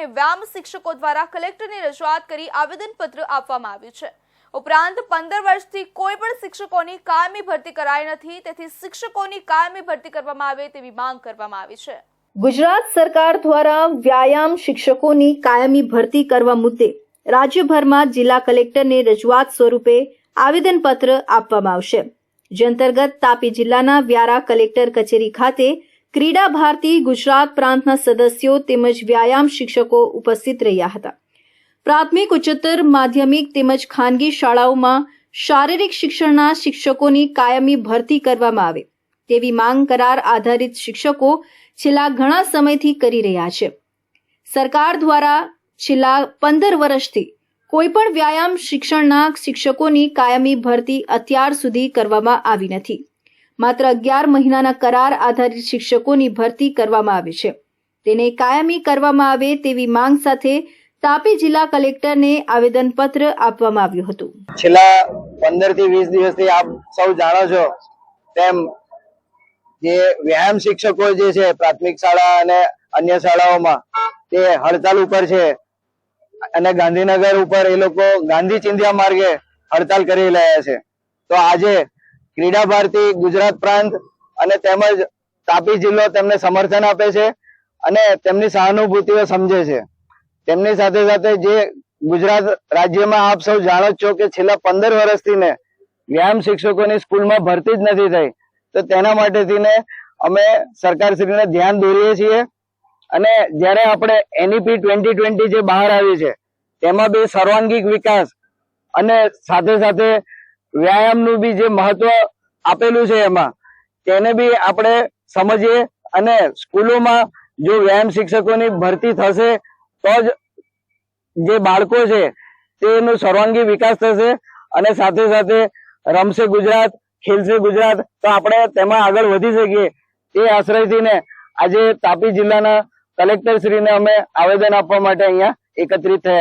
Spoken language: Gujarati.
અને વ્યાયામ શિક્ષકો દ્વારા કલેક્ટરને રજૂઆત કરી આવેદનપત્ર આપવામાં આવ્યું છે. ઉપરાંત પંદર વર્ષથી કોઈ પણ શિક્ષકોની કાયમી ભરતી કરાઈ નથી, તેથી શિક્ષકોની કાયમી ભરતી કરવામાં આવે તેવી માંગ કરવામાં આવી છે. ગુજરાત સરકાર દ્વારા વ્યાયામ શિક્ષકોની કાયમી ભરતી કરવા મુદ્દે રાજ્યભરમાં જિલ્લા કલેક્ટરને રજૂઆત સ્વરૂપે આવેદનપત્ર આપવામાં આવશે. જે અંતર્ગત તાપી જિલ્લાના વ્યારા કલેક્ટર કચેરી ખાતે ક્રીડા ભારતી ગુજરાત પ્રાંતના સદસ્યો તેમજ વ્યાયામ શિક્ષકો ઉપસ્થિત રહ્યા હતા. પ્રાથમિક, ઉચ્ચતર, માધ્યમિક તેમજ ખાનગી શાળાઓમાં શારીરિક શિક્ષણના શિક્ષકોની કાયમી ભરતી કરવામાં આવે. તેવી માંગ કરાર આધારિત શિક્ષકો છેલ્લા ઘણા સમયથી કરી રહ્યા છે. સરકાર દ્વારા છેલ્લા પંદર વર્ષથી કોઈપણ વ્યાયામ શિક્ષણના શિક્ષકોની કાયમી ભરતી અત્યાર સુધી કરવામાં આવી નથી. માત્ર અગિયાર મહિનાના કરાર આધારિત શિક્ષકોની ભરતી કરવામાં આવી છે. તેને કાયમી કરવામાં આવે તેવી માંગ સાથે તાપી જિલ્લા કલેક્ટરને આવેદનપત્ર આપવામાં આવ્યું હતું. છેલ્લા પંદરથી વીસ દિવસથી આપ સૌ જાણો છો તેમ જે વ્યાયામ શિક્ષકો જે છે, પ્રાથમિક શાળા અને અન્ય શાળાઓમાં તે હડતાલ ઉપર છે અને ગાંધીનગર ઉપર એ લોકો ગાંધી ચિંધ્યા માર્ગે હડતાલ કરી રહ્યા છે. તો આજે ક્રીડા ભારતી ગુજરાત પ્રાંત અને તેમજ તાપી જિલ્લો તેમને સમર્થન આપે છે અને તેમની સહાનુભૂતિઓ સમજે છે. તેમની સાથે સાથે જે ગુજરાત રાજ્યમાં આપ સૌ જાણો છો કે છેલ્લા પંદર વર્ષથી ને વ્યાયામ શિક્ષકોની સ્કૂલમાં ભરતી જ નથી થઈ. તો તેના માટેથી ને અમે સરકારશ્રીને ધ્યાન દોરીએ છીએ અને જ્યારે આપણે એનઈપી ટ્વેન્ટી ટ્વેન્ટી જે બહાર આવી છે, તેમાં બી સર્વાંગીક વિકાસ અને સાથે સાથે વ્યાયામનું બી જે મહત્વ આપેલું છે એમાં, તેને બી આપણે સમજીએ અને સ્કૂલોમાં જો વ્યાયામ શિક્ષકોની ભરતી થશે, તો જ જે બાળકો છે, તેનો સર્વાંગી વિકાસ થશે અને સાથે સાથે રમશે ગુજરાત, ખેલશે ગુજરાત, તો આપણે તેમાં આગળ વધી શકીએ. તે આશ્રયથીને આજે તાપી જિલ્લાના કલેક્ટર શ્રીને અમે આવેદન આપવા માટે અહીંયા એકત્રિત થયા